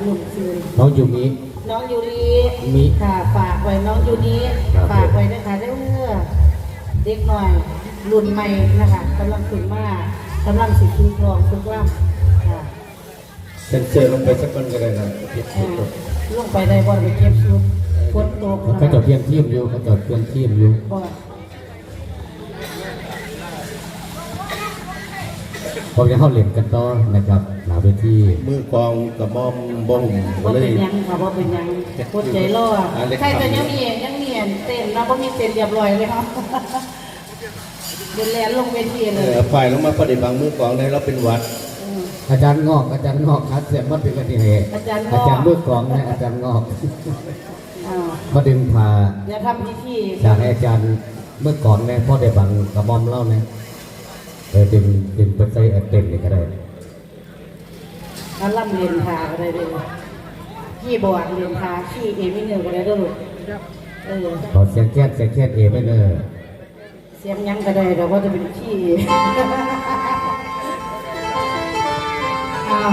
ซื้อยังก่อนลืมซื้อน้องยูมิ น้องยูรีมิค่ะฝากไว้น้องยูนี้ครับ ฝากไว้นะคะเด้อเด็กหน่อยรุ่นใหม่นะคะกำลังขึ้นมากำลังสิฝึกร้องฝึกว่าค่ะเซ็นเซอร์ลงไปสักคนก็ได้นะผิดเอ่สุดอลงไปได้บ่ไปเก็บชุดฝนตกนะเขาคะจดเพียงทีมอยู่เขาจดเพียงทีมอยู่บ่พอจะเข้าเล่นกันต่อนะครับหนา เวทีมือกองกับมอมบ่งบ่เลเป็ยนหยังค่ะบ่เป็นหยังปวดใจรออ่าเล็กใครก็ทำยังมียังมีเต้นเนาะบ่มีเต้นเรียบร้อยเลยเนาะเดินแลนลงเวทีเอเลยอฝ่ายลงมาปฏิบังมือกองได้เราเป็นหวัดมอาจารย์งอกอาจารย์งอกคัดเสียงมันเป็นกันที่เหตุอาจารย์งอกอาจารย์เลือกกองนะอาจารย์งอกอ้าวมาดึงพาเดี๋ยวทำพิธีอยากให้อาจารย์เมื่อก่อนเนี่ยพ่อได้บังกระหมอมเล่าเนี่ยเออดึงดึงไปใส่แอดเต็มนี่ก็ได้ ถ้าล่ำเรียนทาอะไรเลยขี้บอร์ดเรียนทาขี้เอมิเนอร์ก็ได้เด้วยลูกเออขอเสียงแค้นเสียงแค้นเอไม่เนอร์เสียงหยังก็ได้แต่ว่าจะเป็นขี้อ้าว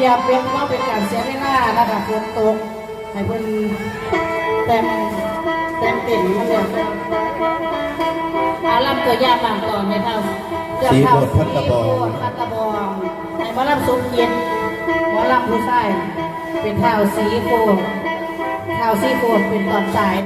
อย่าเป็นว่าเป็นการเสียเวลานะคะฝนตกให้เพิ่นแต่งแต่งเต็มมาเลยอาลำตัวยาบางตอนไหมเท่าเกือบเท่าสีโบดพัตตะบองสีโบดพัตตะบองให้หมอลำสุกเย็นหม อลำผู้ชายเป็นแถวสีโคเท่าสีโคเป็นตอนสาย